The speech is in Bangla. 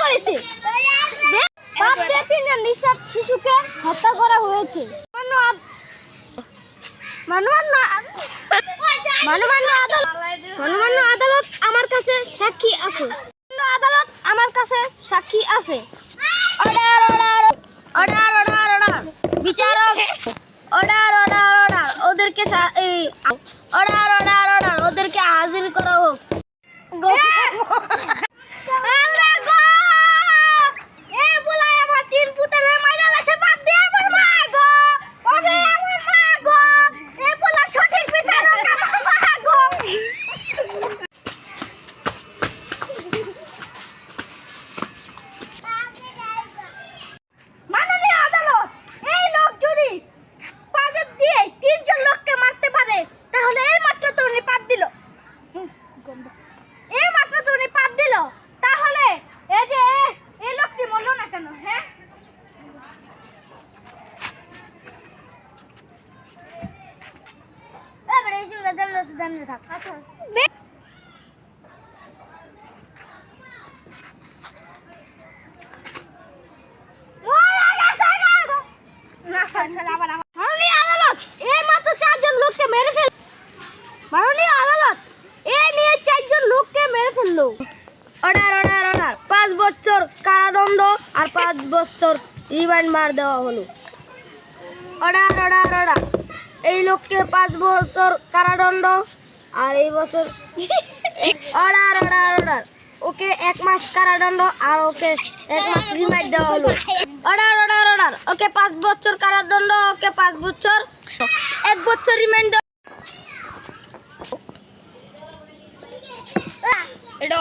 করেছে। দিয়ে তিনজন নিষ্পাপ শিশুকে হত্যা করা হয়েছে। মানবান্য আদালত আমার কাছে সাক্ষী আছে। আদালত আমার কাছে সাক্ষী আছে। Order order order order order. বিচারক অর্ডার অর্ডার অর্ডার। ওদেরকে অর্ডার অর্ডার অর্ডার। ওদেরকে হাজির করা হোক। দাম থাক আচ্ছা চারজন লোককে মেরে ফেল আদালত এই নিয়ে চারজন লোককে মেরে ফেলল অর্ডার অর্ডার অর্ডার পাঁচ বছর কারাদণ্ড আর পাঁচ বছর রিমান্ড মার দেওয়া হলো। অর্ডার অর্ডার অর্ডার এই লোককে পাঁচ বছর কারাদণ্ড আর এই বছর অর্ডার অর্ডার অর্ডার ওকে এক মাস কারাদণ্ড আর ওকে এক মাস রিমান্ড দেওয়া হলো অর্ডার অর্ডার অর্ডার ওকে পাঁচ বছর কারাদণ্ড ওকে পাঁচ বছর এক বছর রিমান্ড এটা